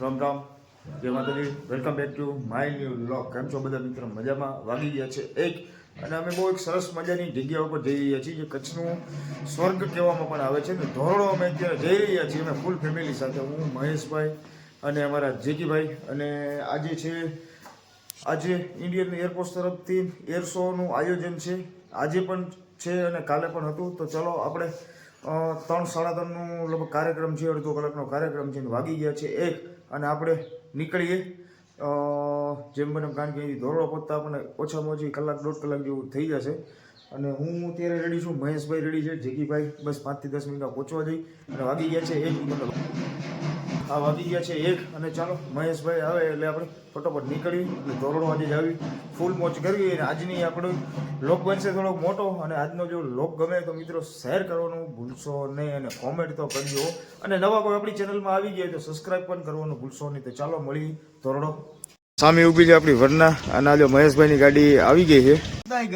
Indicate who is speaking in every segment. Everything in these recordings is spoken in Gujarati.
Speaker 1: રામ રામ. જય માતાજી. Welcome back to my new vlog કેમ છો બધા મિત્રો? મજામાં? વાગી ગયા છે એક. અને અમે બહુ એક સરસ મજાની જગ્યા ઉપર જઈ રહ્યા છીએ, જે કચ્છનું સ્વર્ગ કહેવામાં પણ આવે છે. ને ધોરડો અમે અત્યારે જઈ રહ્યા છીએ. અમે ફૂલ ફેમિલી સાથે. હું, મહેશભાઈ અને અમારા જેકીભાઈ અને આજે છે, આજે ઇન્ડિયન એરફોર્સ તરફથી એર શોનું આયોજન છે. આજે પણ છે અને કાલે પણ હતું. તો ચલો આપણે ત્રણ સાડા ત્રણનું લગભગ કાર્યક્રમ છે, અડધો કલાકનો કાર્યક્રમ છે. વાગી ગયા છે એક. અને આપણે નીકળીએ. જેમ બને કારણ કે ધોરડો પહોંચતા આપણને ઓછામાં ઓછી કલાક, દોઢ કલાક જેવું થઈ જશે. અને હું અત્યારે રેડી છું, મહેશભાઈ રેડી છે જેકીભાઈ બસ પાંચથી દસ મિનિટમાં પહોંચવા જઈ અને વાગી ગયા છે એક તમને આ વાગી ગયા છે એક અને ચાલો મહેશભાઈ આવે એટલે આપણે ફટોફટ નીકળી એટલે ધોરણો આજે જ આવી. ફૂલ મોજ કરવી અને આજની આપણો લોક બનશે થોડોક મોટો અને આજનો જો લોક ગમે તો મિત્રો શેર કરવાનું ભૂલશો નહીં અને કોમેન્ટ તો કરજો. અને નવા કોઈ આપણી ચેનલમાં આવી ગયા તો સબસ્ક્રાઇબ પણ કરવાનું ભૂલશો નહીં. તો ચાલો મળી ધોરણો. સામે ઊભી છે આપણી વરના. અને આજે મહેશભાઈની ગાડી આવી ગઈ છે.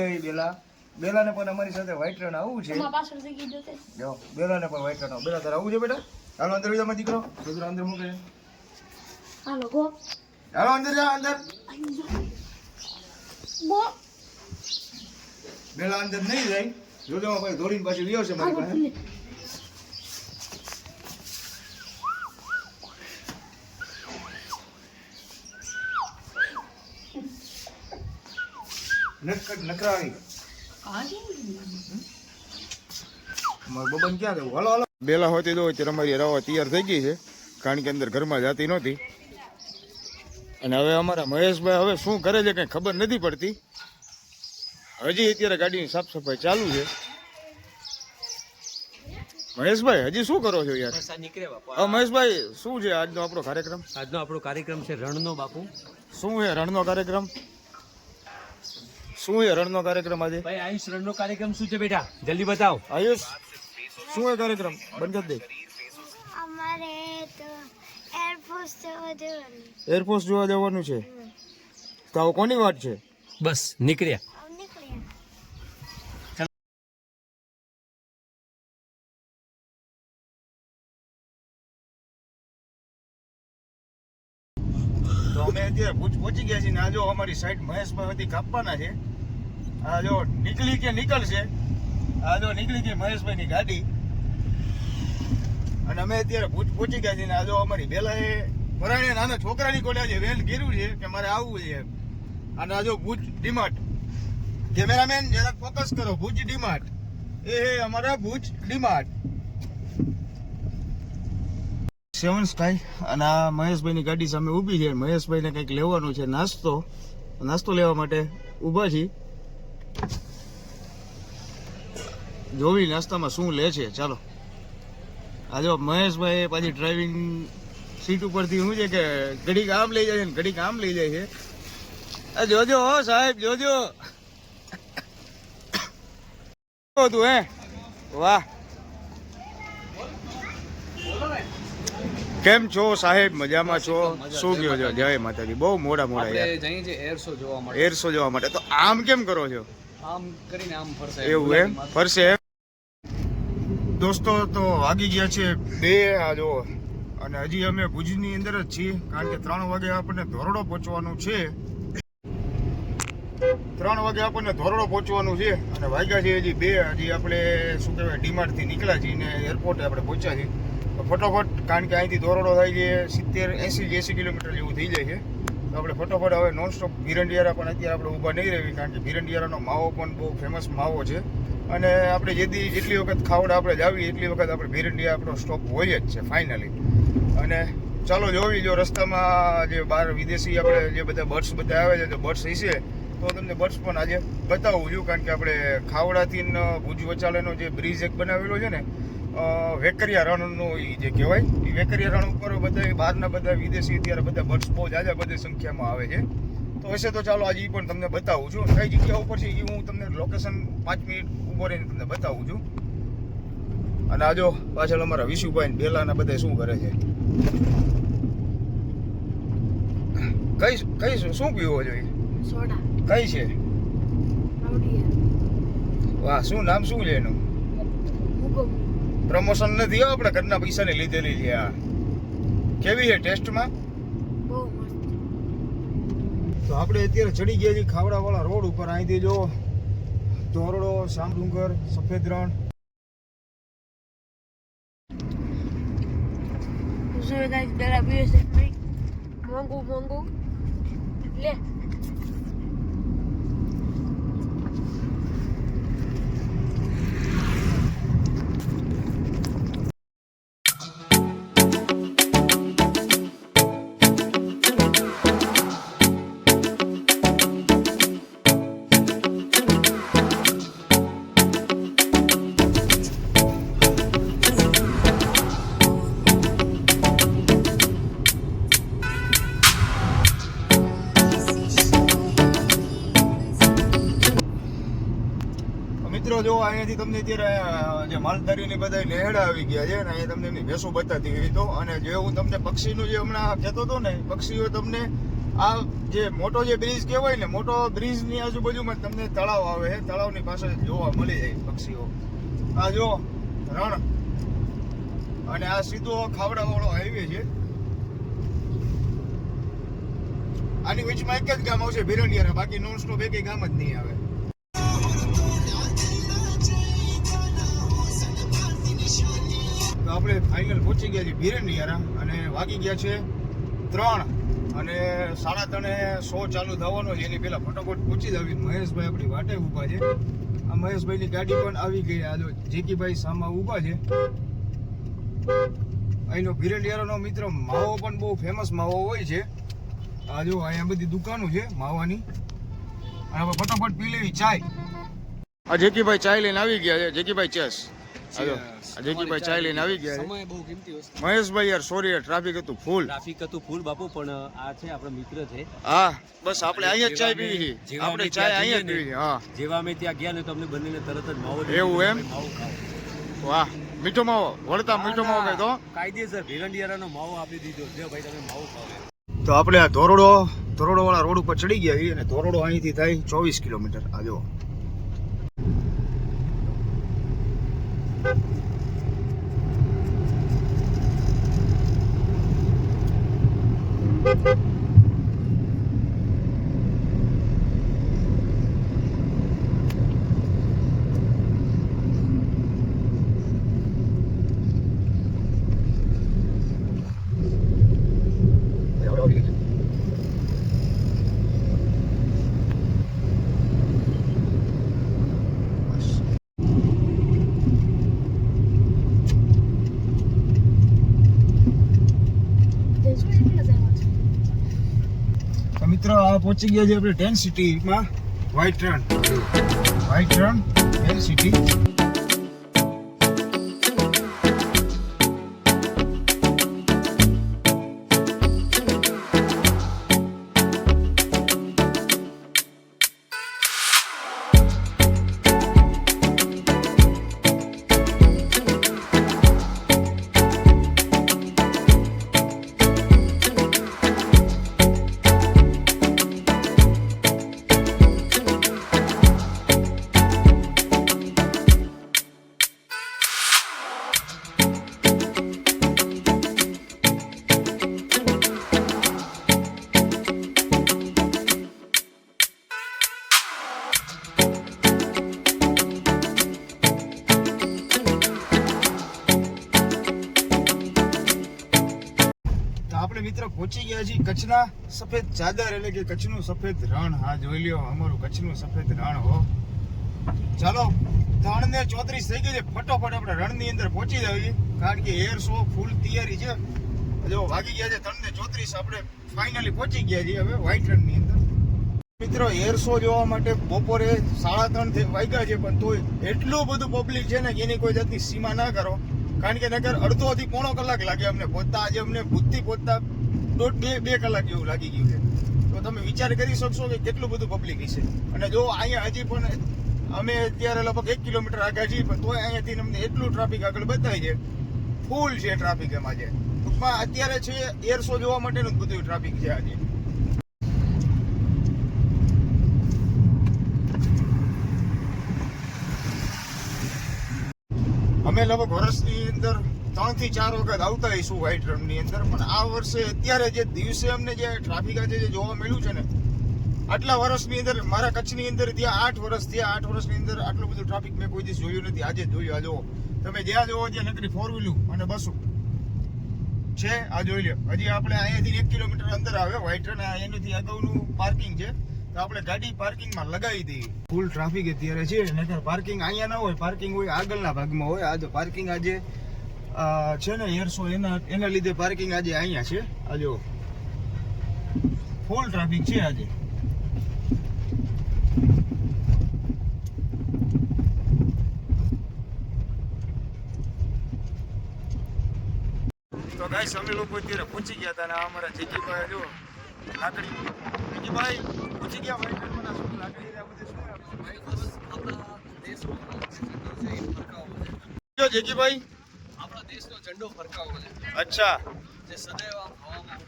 Speaker 1: ગઈ બેલા? બેલાને પણ અમારી સાથે વ્હાઈટ રણ આવવું છે. બેલાને પણ વ્હાઈટ રણ બેલા તારે આવવું છે બેટા? હાલો અંદર બીજા દીકરો દીકરો અંદર મૂકે
Speaker 2: હાલો ગો
Speaker 1: ચાલો અંદર જાવ અંદર
Speaker 2: ગો
Speaker 1: બેલા અંદર નહીં જાય જોજો ભાઈ દોડીને પાછી વ્યો છે મારી પાસે નક નકરાવી મારો બબન ક્યાં ગયો હલો હલો બેલા હોતી તો અત્યારે અમારી રવા તૈયાર થઈ ગઈ છે કારણ કે અંદર ઘરમાં જાતી નહોતી. અને હવે અમારા મહેશભાઈ હવે શું કરે છે કંઈ ખબર નથી પડતી. હજી અત્યારે ગાડીની સાફ સફાઈ ચાલુ છે. મહેશભાઈ હજી શું કરો છો યાર? મહેશભાઈ શું છે આજનો આપણો કાર્યક્રમ?
Speaker 3: આજનો આપણો કાર્યક્રમ છે રણનો બાપુ.
Speaker 1: શું છે રણનો કાર્યક્રમ? શું છે રણનો કાર્યક્રમ આજે?
Speaker 3: ભાઈ આયુષ રણનો કાર્યક્રમ શું છે બેટા? જલ્દી બતાવો.
Speaker 1: આયુષ? શું એ કાર્યક્રમ? બંધ દે.
Speaker 2: અમારે તો એરફોર્સ જોવા જવાનું
Speaker 1: એરફોર્સ જોવા જવાનું છે? તો કોની વાત છે?
Speaker 3: બસ નીકળ્યા.
Speaker 1: તો અમે અત્યારે પહોંચી ગયા છીએ ને આ જો અમારી સાઈડ મહેશભાઈ હતી કાપવાના છે. આ જો નીકળી કે નીકળશે? આ જો નીકળી ગઈ મહેશભાઈની ગાડી. અને અમે અત્યારે પહોંચી ગયા છીએ ને આ જો અમારી બેલા એ ભરાણે નાના છોકરાની કોલે છે વેન ગીર્યું છે કે મારે આવવું છે અને આ જો ભુજ ડીમાર્ટ. કેમેરામેન જરાક ફોકસ કરો ભુજ ડીમાર્ટ. એ અમારા ભુજ ડીમાર્ટ. સેવન સ્કાય અને આ મહેશભાઈની ગાડી સામે ઊભી છે. મહેશભાઈને કંઈક લેવાનું છે નાસ્તો. નાસ્તો લેવા માટે ઊભા છીએ. જોવી નાસ્તામાં શું લે છે? ચાલો. આજે મહેશભાઈ પાછી ડ્રાઇવિંગ સીટ ઉપરથી શું છે કે ઘડીક આમ લઈ જાય છે ઘડીક આમ લઈ જાય છે. જોજો હો સાહેબ જોજો. તું હે? વાહ. કેમ છો સાહેબ? મજામાં છો? શું કહો છો? જય માતાજી. બહુ મોડા મોડા
Speaker 3: એર શો જોવા માટે.
Speaker 1: એર શો જોવા માટે. તો આમ કેમ કરો છો?
Speaker 3: આમ કરીને આમ ફરશે
Speaker 1: એવું એમ? ફરશે દોસ્તો તો વાગી ગયા છે બે, આ જો, અને હજી અમે ભુજની અંદર જ છીએ, કારણ કે ત્રણ વાગે આપણને ધોરડો પહોંચવાનું છે. ત્રણ વાગે આપણને ધોરડો પહોંચવાનું છે, અને વાગ્યા છે હજી બે, હજી આપણે, શું કહેવાય, ડીમાર્ટથી નીકળ્યા છીએ ને એરપોર્ટે આપણે પહોંચ્યા છીએ. ફટોફટ, કારણ કે અહીંથી ધોરડો થાય છે સિત્તેર, એંસી એંસી કિલોમીટર જેવું થઈ જાય છે. તો આપણે ફટોફટ હવે નોનસ્ટોપ, ભીરંડિયારા પણ અત્યારે આપણે ઊભા નહીં રહેવી કારણ કે ભીરંડિયારાનો માવો પણ બહુ ફેમસ માવો છે. અને આપણે જેથી જેટલી વખત ખાવડા આપણે જાવી એટલી વખત આપણે ભીરંડિયા આપણો સ્ટોપ હોય જ છે ફાઇનલી અને ચાલો જોવી, જો રસ્તામાં જે બહાર વિદેશી આપણે જે બધા બર્ડ્સ બધા આવે છે તો બર્ડ્સ હશે, તો તમને બર્ડ્સ પણ આજે બતાવું છું, કારણ કે આપણે ખાવડાથી ભુજ વચાલેનો જે બ્રિજ એક બનાવેલો છે ને વેકરિયા રણનું એ જે કહેવાય એ વેકરિયા રણ ઉપર બધા બહારના બધા વિદેશી અત્યારે બધા બર્ડ્સ બહુ આજે બધી સંખ્યામાં આવે છે. તો હશે તો ચાલો આજે એ પણ તમને બતાવું છું. કઈ જગ્યા ઉપર છે એ હું તમને લોકેશન પાંચ મિનિટ ઊભો રહીને તમને બતાવું છું. અને આજો પાછળ અમારા વિશુભાઈ ને બેલાના બધા શું કરે છે? કઈ કઈ શું- શું પીવો જોઈએ કઈ છે? વાહ શું નામ શું છે એનું? પ્રમોશન નથી હો આપણે ઘરના પૈસાની લીધેલી છે આ. કેવી છે ટેસ્ટમાં? તો આપણે અત્યારે ચડી ગયા છીએ ખાવડાવાળા રોડ ઉપર. અહીંથી જો ધોરડો શામડુંગર સફેદ રણ.
Speaker 2: પેલા પીએ છે મોંઘું મોંઘું. લે.
Speaker 1: મિત્રો જો તમને અત્યારે જે માલધારીની બધા નેહડા આવી ગયા છે ને અહીંયા તમને એમની ભેંસો બતાતી હોય તો. અને જે હું તમને પક્ષીનું જે હમણાં કહેતો હતો ને, પક્ષીઓ તમને આ જે મોટો જે બ્રિજ કહેવાય ને, મોટો બ્રિજની આજુબાજુમાં તમને તળાવ આવે છે. તળાવની પાસે જોવા મળી જાય પક્ષીઓ. આ જો, રણ. અને આ સીધો ખાવડાવાળો હાઈવે છે. આની વચમાં એક જ ગામ આવશે ભીરણિયારા બાકી નોન સ્ટોપ એક ગામ જ નહીં આવે. આપણે ફાઇનલ પહોંચી ગયા છીએ ભીરંડિયારા અને વાગી ગયા છે ત્રણ અને સાડા ત્રણે સો ચાલુ થવાનો છે. એની પહેલાં ફટાફટ પહોંચી જ આવી મહેશભાઈ આપણી વાટે ઊભા છે. આ મહેશભાઈની ગાડી પણ આવી ગઈ આ જો જેકીભાઈ સામા ઊભા છે. અહીંનો બિરેલિયારોનો મિત્ર માવો પણ બહુ ફેમસ માવો હોય છે. આ જો અહીંયા બધી દુકાનો છે માવાની. અને આપણે ફટાફટ પી લેવી ચાય. આ જેકીભાઈ ચાય લઈને આવી ગયા છે. જેકીભાઈ ચેસ. ચાય લઈને આવી ગયા
Speaker 3: સમય બહુ કિંમતી વસ્તુ.
Speaker 1: મહેશભાઈ યાર સોરી યાર ટ્રાફિક હતું ફૂલ
Speaker 3: ટ્રાફિક હતું ફૂલ બાપુ પણ આ છે આપણો મિત્ર છે.
Speaker 1: હા બસ આપણે અહીંયા ચાય પીવી છે આપણે ચાય અહીંયા પીવી છે હા.
Speaker 3: જેવા અમે ત્યાં ગયા ને તો અમને બંનેને તરત જ માવો
Speaker 1: એવું એમ?
Speaker 3: માવો
Speaker 1: વાહ મીઠો માવો. વળતા મીઠો માવો કહે તો
Speaker 3: કાયદેસર ભીરંડિયારાનો માવો આપી દીધો. લ્યો ભાઈ તમે માવો
Speaker 1: તો આપણે આ ધોરડો ધોરડો વાળા રોડ ઉપર ચડી ગયા છીએ અને ધોરડો અહીંથી થાય ચોવીસ કિલોમીટર. આ જો Thank you. પહોંચી ગયા છે આપણે ટેન સિટીમાં. White Rann white Rann ten city. પહોંચી કચ્છના સફેદ ચાદર એટલે કે કચ્છનું સફેદ રણ. હા, જોઈ લ્યો, અમારું કચ્છનું સફેદ રણ, હો. ચાલો ત્રણ ને ચોત્રીસ થઈ ગઈ છે. ફટોફટ આપણે રણની અંદર પહોંચી જઈએ કારણ કે એર શો ફૂલ તૈયારી છે. જો વાગી ગયા છે ત્રણ ને ચોત્રીસ, આપણે ફાઇનલી પહોંચી ગયા છીએ હવે વ્હાઈટ રણની અંદર. મિત્રો એર શો જોવા માટે બપોરે સાડા ત્રણથી વાગ્યા છે, પણ તોય એટલું બધું પબ્લિક છે ને કે એની કોઈ જાતની સીમા ના કરો. કારણ કે નગર અડધો થી પોણો કલાક લાગે અમને પહોંચતા, આજે અમને ભૂતથી પહોંચતા. દોઢ બે બે કલાક જેવું લાગી ગયું છે. તો તમે વિચાર કરી શકશો કે કેટલું બધું પબ્લિક છે અને જો અહીંયા હજી પણ અમે અત્યારે લગભગ એક કિલોમીટર આગળ છીએ, પણ તોય અહીંયાથી અમને એટલું ટ્રાફિક આગળ બતાવી છે. ફૂલ છે ટ્રાફિક એમાં છે. ટૂંકમાં અત્યારે છે એરસો જોવા માટેનું બધું ટ્રાફિક છે આજે. અમે લગભગ વર્ષની અંદર ત્રણથી ચાર વખત આવતા હઈશું વ્હાઈટ રનની અંદર. પણ આ વર્ષે અત્યારે જે દિવસે અમને જે ટ્રાફિક આજે જે જોવા મળ્યું છે ને, આટલા વર્ષની અંદર, મારા કચ્છની અંદર ત્યાં આઠ વર્ષ થયા, આઠ વર્ષની અંદર આટલું બધું ટ્રાફિક મેં કોઈ દિવસ જોયું નથી. આજે જોયું. આ જુઓ. તમે જ્યાં જોવો ત્યાં નકરી ફોર વ્હીલું અને બસો. છે? આ જોઈ લો હજી આપણે અહીંયાથી એક કિલોમીટર અંદર આવે. વ્હાઈટ રણ એનાથી અગાઉનું પાર્કિંગ છે. તો આપણે ગાડી પાર્કિંગમાં લગાવી દઈએ. ફૂલ ટ્રાફિક અત્યારે છે. નકર પાર્કિંગ અહીંયા ના હોય. પાર્કિંગ હોય આગળના ભાગમાં હોય. આ જો પાર્કિંગ આજે છે ને એરસો એના એના લીધે પાર્કિંગ આજે અહીંયા છે. આ જો ફૂલ ટ્રાફિક છે આજે. તો ગાઈસ અમે લોકો અત્યારે પહોંચી ગયા હતા ને અમારા જેકીભાઈ જો લાકડી જેકીભાઈ પહોંચી ગયા ભાઈ મને શું લાકડી ને આ બધું શું જો જેકીભાઈ
Speaker 3: આપણા દેશનો ઝંડો ફરકાવો છે
Speaker 1: અચ્છા.
Speaker 3: જે સદૈવ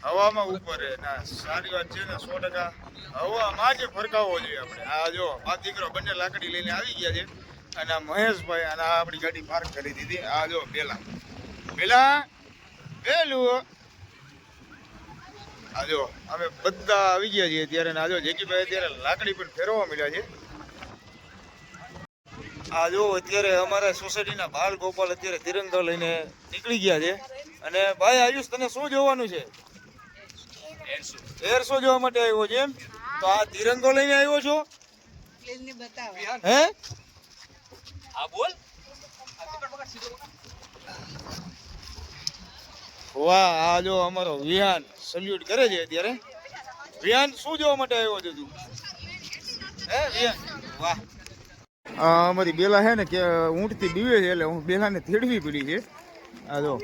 Speaker 3: હવામાં
Speaker 1: ઉપર ના સારી વાત છે ને સો ટકા. હવામાં જ ફરકાવવો જોઈએ આપણે. આ જો આ દીકરો બંને લાકડી લઈને આવી ગયા છે. અને આ મહેશભાઈ અને આ આપણી ગાડી પાર્ક કરી દીધી. આ જો પેલા. પેલા પેલું. આ જો અમે બધા આવી ગયા છીએ ત્યારે ને આ જો જેકીભાઈ અત્યારે લાકડી પણ ફેરવવા મળ્યા છે. આ જો અત્યારે અમારા સોસાયટીના બાલ ગોપાલ અત્યારે તિરંગા લઈને નીકળી ગયા છે. અને ભાઈ આયુષ તને શું જોવાનું છે? એર શો જોવા માટે આવ્યો છે એમ? તો આ તિરંગો લઈને આવ્યો છો? હે?
Speaker 3: હા બોલ.
Speaker 1: વાહ આ જો અમારો વિહાન સલ્યુટ કરે છે અત્યારે. વિહાન શું જોવા માટે આવ્યો છે તું? હે વિહાન? વાહ. અમારી બેલા છે ને કે ઊંટથી બીવે છે એટલે હું બેલાને તેડવી પડી છે. આ જો.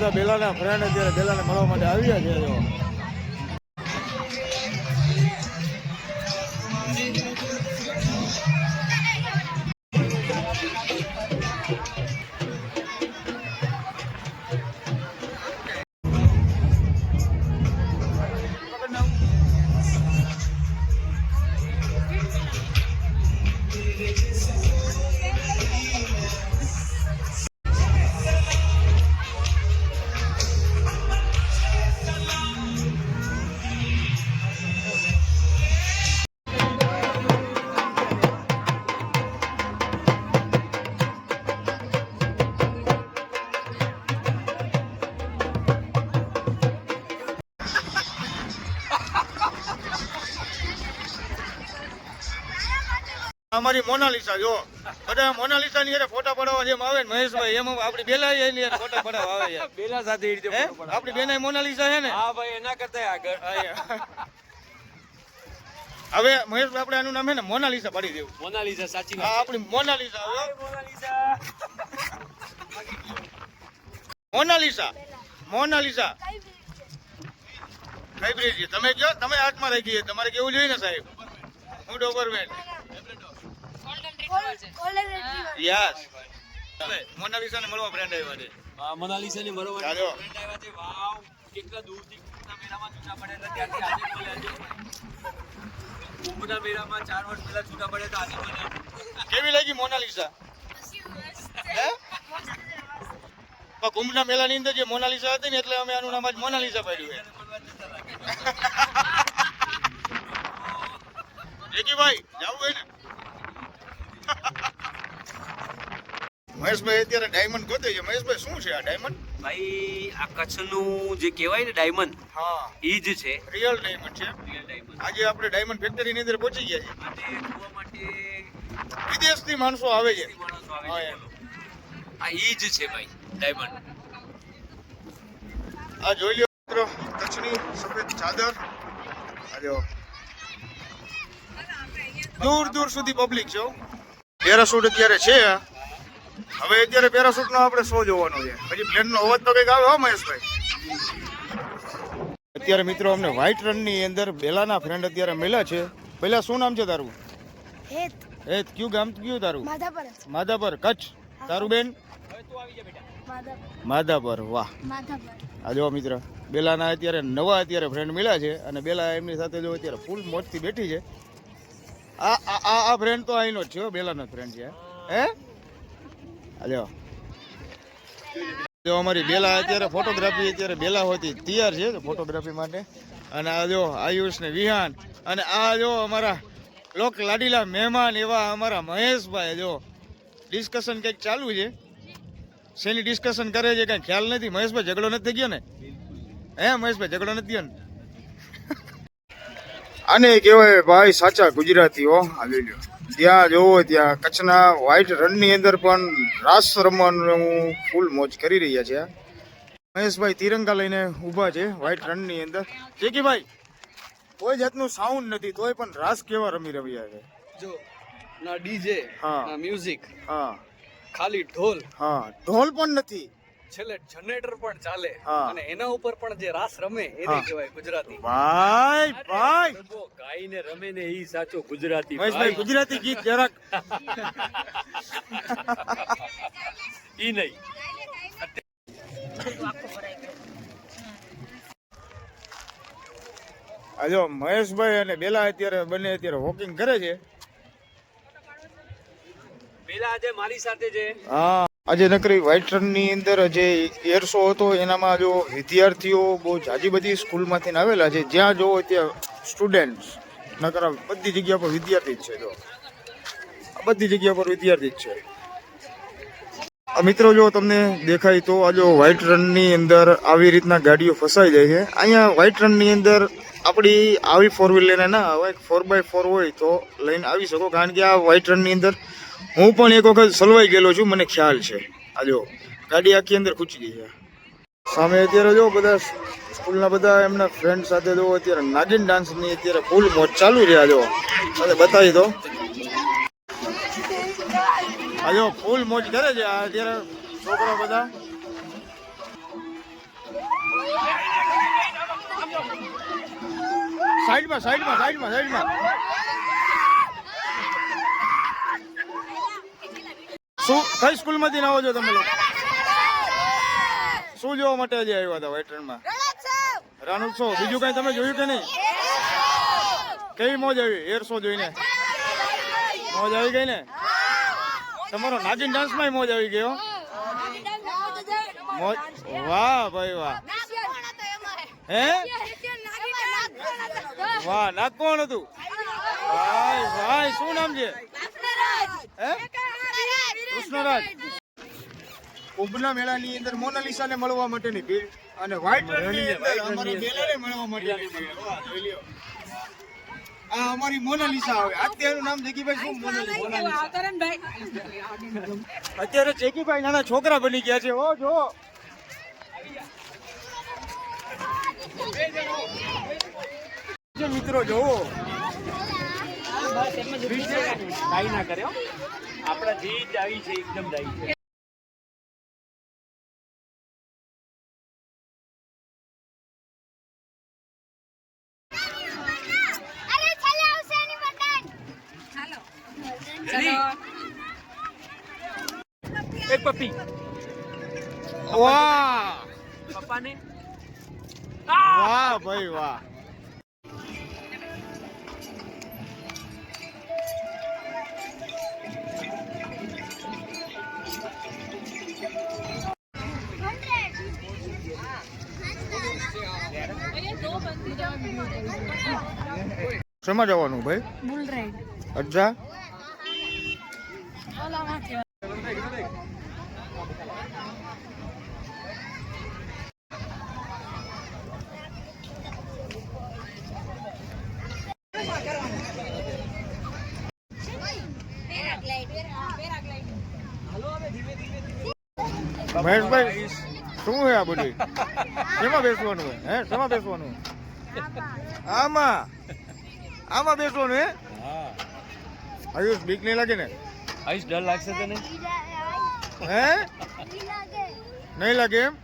Speaker 1: બધા બેલાના ફ્રેન્ડ અત્યારે બેલાને મળવા માટે આવ્યા છે અમારી મોનાલિસા જો. બધા મોનાલિસા ની ફોટા પડાવવા જેમ આવે ને મહેશભાઈ એમ આપડી બેલા એની ફોટા પડાવવા આવે
Speaker 3: બેલા સાથે
Speaker 1: હે. આપણી બેના મોનાલિસા છે ને?
Speaker 3: હા ભાઈ એના કરતા આગળ.
Speaker 1: હવે મહેશભાઈ આપણે આનું નામ છે ને મોનાલિસા પાડી દેવું.
Speaker 3: મોનાલિસા સાચી વાત.
Speaker 1: આપણી મોનાલિસા
Speaker 3: મોનાલિસા.
Speaker 1: મોનાલિસા મોનાલિસા. કઈ બ્રિજ તમે કયો તમે હાથમાં રાખી છે. તમારે કેવું જોઈએ ને સાહેબ? હું ડોબરમેન યસ મોનાલિસા ને મળવા ફ્રેન્ડ આવ્યા છે.
Speaker 3: મોનાલિસા ની બરોબર
Speaker 1: ચાલો.
Speaker 3: આવ્યા છે. વાવ કેટલા દૂરથી કુંભના મેળામાં છૂટા પડ્યા ત્યાંથી આજે મળ્યા કુંભના મેળામાં ચાર વર્ષ પહેલા છૂટા પડ્યા આજે મળ્યા
Speaker 1: કેવી લાગી મોનાલિસા હે? કુંભના મેળાની અંદર જે મોનાલિસા હતી ને એટલે અમે આનું નામ આજ મોનાલિસા પાડ્યું છે. જેકીભાઈ જવું ને? મહેશભાઈ અત્યારે ડાયમંડ ગોતે છે. મહેશભાઈ શું છે આ ડાયમંડ
Speaker 3: ભાઈ આ કચ્છનું જે કહેવાય ને ડાયમંડ
Speaker 1: હા.
Speaker 3: ઈ જ છે.
Speaker 1: રિયલ ડાયમંડ છે.
Speaker 3: રિયલ ડાયમંડ
Speaker 1: આજે આપણે ડાયમંડ ફેક્ટરીની અંદર પહોંચી ગયા
Speaker 3: માટે જોવા માટે
Speaker 1: વિદેશથી માણસો આવે છે.
Speaker 3: માણસો આવે છે આ ઈ જ છે ભાઈ ડાયમંડ
Speaker 1: આ જોઈ લો મિત્રો કચ્છની સફેદ ચાદર. આ જો દૂર દૂર સુધી પબ્લિક છે. પેરાશૂટ અત્યારે છે. હવે અત્યારે પેરાશૂટ નો આપણે શો જોવાનો છે. પછી પ્લેન નો અવાજ તો કંઈક આવે હો મહેશભાઈ. અત્યારે મિત્રો અમને વ્હાઈટ રનની અંદર બેલાના ફ્રેન્ડ અત્યારે મળ્યા છે. પહેલા શું નામ છે તારું?
Speaker 2: હેત.
Speaker 1: એ કયું ગામ કયું તારું?
Speaker 2: માધાપર
Speaker 1: માધાપર કચ્છ. તારું બેન? માધાપર. વાહ. આ જો મિત્ર બેલાના અત્યારે નવા અત્યારે ફ્રેન્ડ મળ્યા છે અને બેલા એમની સાથે જો અત્યારે ફૂલ મોજથી બેઠી છે. આ આ ફ્રેન્ડ તો અહીંનો જ છે બેલાનો ફ્રેન્ડ છે. હે? આ જો અમારી બેલા અત્યારે ફોટોગ્રાફી અત્યારે બેલા હોતી તૈયાર છે ફોટોગ્રાફી માટે. અને આ જો આયુષ ને વિહાન. અને આ જો અમારા લોક લાડીલા મહેમાન એવા અમારા મહેશભાઈ જો. ડિસ્કશન કંઈક ચાલુ છે? શેની ડિસ્કશન કરે છે, કાંઈ ખ્યાલ નથી? મહેશભાઈ ઝઘડો નથી ગયો ને? હે, મહેશભાઈ ઝઘડો નથી થયો ને? આને કહેવાય ભાઈ સાચા ગુજરાતીઓ આવી લ્યો. ત્યાં જોવો ત્યાં કચ્છના વ્હાઈટ રણની અંદર પણ રાસ રમવાનું ફૂલ મોજ કરી રહ્યા છે. મહેશભાઈ તિરંગા લઈને ઊભા છે વ્હાઈટ રણની અંદર. જેકીભાઈ કોઈ જાતનું સાઉન્ડ નથી તોય પણ રાસ કેવા રમી રહ્યા છે?
Speaker 4: જો ના ડીજે
Speaker 1: હા.
Speaker 4: મ્યુઝિક
Speaker 1: હા.
Speaker 4: ખાલી ઢોલ.
Speaker 1: હા ઢોલ પણ નથી.
Speaker 4: છેલ્લે જનરેટર પણ ચાલે. અને એના ઉપર પણ જે રાસ રમે એને કહેવાય ગુજરાતી.
Speaker 1: ભાઈ ભાઈ.
Speaker 3: ગાઈને રમે ને ઈ સાચો ગુજરાતી
Speaker 1: મહેશભાઈ ગુજરાતી ગીત જરાક.
Speaker 3: ઈ નહીં.
Speaker 1: આજો મહેશભાઈ અને બેલા અત્યારે બંને અત્યારે વોકિંગ કરે છે.
Speaker 3: બેલા આજે મારી સાથે છે.
Speaker 1: હા. આજે નકરી વ્હાઈટ રનની અંદર જે એર શો હતો, એનામાં જો વિદ્યાર્થીઓ બહુ જાજી બધી સ્કૂલમાંથી આવેલા છે. જ્યાં જો ત્યાં સ્ટુડન્ટ નકરા બધી જગ્યા પર વિદ્યાર્થી જ છે જો. બધી જગ્યા પર વિદ્યાર્થી જ છે. મિત્રો જો તમને દેખાય તો આ જો વ્હાઈટ રનની અંદર આવી રીતના ગાડીઓ ફસાઈ જાય છે. અહીંયા વ્હાઈટ રનની અંદર આપણી આવી ફોર વ્હીલ લઈને ના હોય ફોર બાય ફોર હોય તો લઈને આવી શકો. કારણ કે આ વ્હાઈટ રનની અંદર હું પણ એક વખત સલવાઈ ગયેલો છું, મને ખ્યાલ છે. આ જો, ગાડી આખી અંદર ખૂચી ગઈ છે. સામે અત્યારે જો બધા સ્કૂલના બધા એમના ફ્રેન્ડ સાથે જો અત્યારે નાગિન ડાન્સની અત્યારે ફૂલ મોજ ચાલુ રહ્યા જો. અને બતાવી દો. આ ફૂલ મોજ કરે છે અત્યારે છોકરા બધા. સાઈડમાં સાઈડમાં સાઈડમાં સાઈડમાં શું? કઈ સ્કૂલમાંથી આવો છો તમે શું જોવા માટે આજે આવ્યા હતા વેટરનમાં રણોત્સવ. બીજું કઈ તમે જોયું કે નહીં? કેવી મોજ આવી? એર શો જોઈને? મોજ આવી ગઈ ને? તમારો નાગિન ડાન્સમાં મોજ આવી ગયો મોજ? વાહ ભાઈ વાહ. હે? વાહ નાગ કોણ હતું. ભાઈ ભાઈ, શું નામ છે? હે? કૃષ્ણરાજ કુંભના મેળાની અંદર મોનાલિસાને મળવા માટેની ભીડ અને વાઈટ રણની અંદર અમારા બેલાને મળવા માટેની ભીડ. આ અમારી મોનાલિસા આવે. અત્યારનું નામ જેકીભાઈ શું? મોનાલિસા. અત્યારે જેકીભાઈ નાના છોકરા બની ગયા છે. ઓ જો. મિત્રો જોવો.
Speaker 3: કાઈ ના કર્યો આપણા જે આવી છે એકદમ ડાઈ છે.
Speaker 1: શેમાં જવાનું ભાઈ?
Speaker 2: બુલ રાઈડ
Speaker 1: અચ્છા. મહેશભાઈ શું છે આ બધું? શેમાં બેસવાનું હે શેમાં બેસવાનું? આમાં? આમાં બેસવાનું હે
Speaker 3: હા.
Speaker 1: આયુષ બીક નહીં લાગે ને?
Speaker 3: આયુષ ડર લાગશે તને
Speaker 1: હે? નહીં લાગે એમ?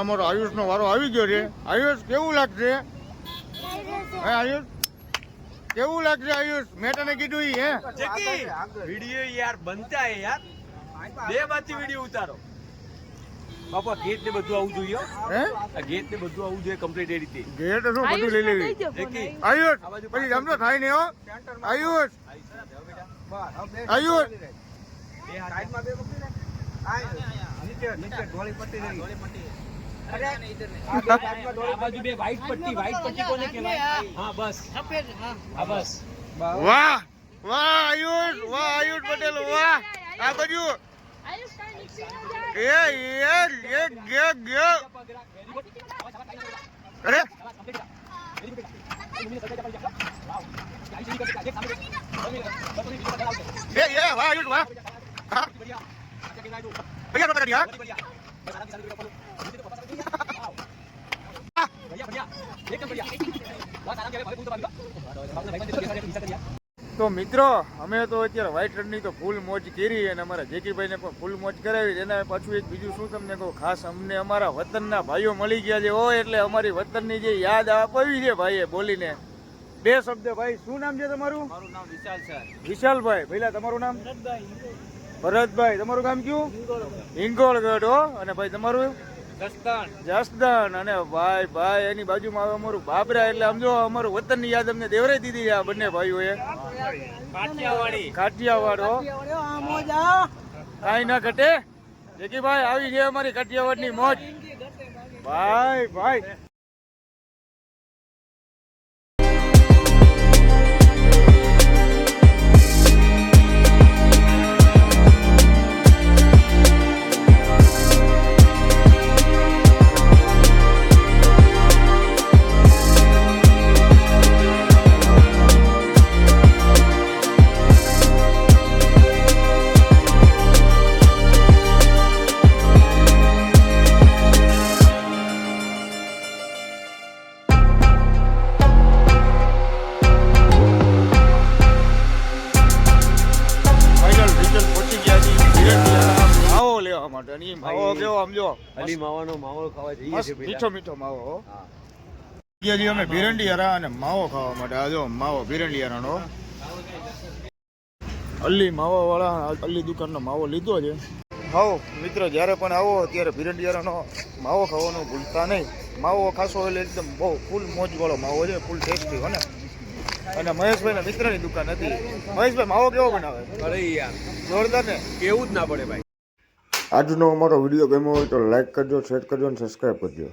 Speaker 1: અમારો આયુષ નો વારો આવી ગયો છે. આયુષ કેવું લાગશે? હે આયુષ? કેવું લાગશે આયુષ? મેં તને કીધું ઈ, હે?
Speaker 3: વીડિયો યાર બનતા હે યાર. બે બાજુ વીડિયો ઉતારો. બાપા ગેટ ને બધું આવું જોઈએ હો. ગેટ ને બધું આવું જોઈએ કમ્પ્લીટ એ રીતે.
Speaker 1: ગેટ શું બધું લઈ લેવી? આયુષ પછી સમજો થાય ને હો. આયુષ. આયુષ.
Speaker 3: આ બાજુ બે white પટ્ટી white પટ્ટી કોને કહેવાય? હા બસ. હા બસ.
Speaker 1: વાહ વાહ આયુષ વાહ આયુષ પટેલ વાહ. આ બાજુ. એ એ એ ગે ગે. અરે. ભૈયા પકડી હા? તો મિત્રો અમે તો અત્યારે વ્હાઈટ રનની તો ફૂલ મોજ કરી અને અમારા જેકીભાઈને પણ ફૂલ મોજ કરાવી એના પાછું એક બીજું શું તમને કહું? ખાસ અમને અમારા વતનના ભાઈઓ મળી ગયા છે. ઓ એટલે અમારી વતનની જે યાદ અપાવી છે ભાઈએ બોલીને. બે શબ્દ ભાઈ શું નામ છે તમારું?
Speaker 3: મારું નામ વિશાલ છે.
Speaker 1: વિશાલભાઈ પહેલા તમારું નામ? ભરતભાઈ. તમારું નામ કયું? હિંગોળગઢ. હો અને ભાઈ તમારું? જસદન અને ભાઈ ભાઈ એની બાજુમાં આવે અમારું બાબરા એટલે સમજો અમારું વતનની યાદ અમને દેવરાઈ દીધી આ બંને ભાઈઓ
Speaker 3: એ
Speaker 1: કાઠિયાવાડો. કઈ કાંઈ ના ઘટે. જેકી ભાઈ આવી છે અમારી કાઠિયાવાડની મોજ. ભાઈ ભાઈ.
Speaker 3: અલી માવાનો માવો ખાવા જઈએ
Speaker 1: મસ્ત મીઠો મીઠો માવો હો.
Speaker 3: હા.
Speaker 1: અમે ભીરંડિયારા અને માવો ખાવા માટે આજો માવો ભીરંડિયારાનો. અલ્લી માવા વાળા અલ્લી દુકાનનો માવો લીધો છે. હાઉ મિત્રો જ્યારે પણ આવો ત્યારે ભીરંડિયારાનો માવો ખાવાનો ભૂલતા નહીં. માવો ખાશો એટલે એકદમ બહુ ફૂલ મોજ વાળો માવો છે ફૂલ ટેસ્ટી હોય ને? અને મહેશભાઈના મિત્રની દુકાન હતી. મહેશભાઈ માવો કેવો બનાવે?
Speaker 3: અરે યાર.
Speaker 1: જોરદાર ને?
Speaker 3: કેવું જ ના પડે ભાઈ.
Speaker 1: આજનો અમારો વીડિયો ગમ્યો હોય તો લાઈક કરજો શેર કરજો અને સબસ્ક્રાઈબ કરજો.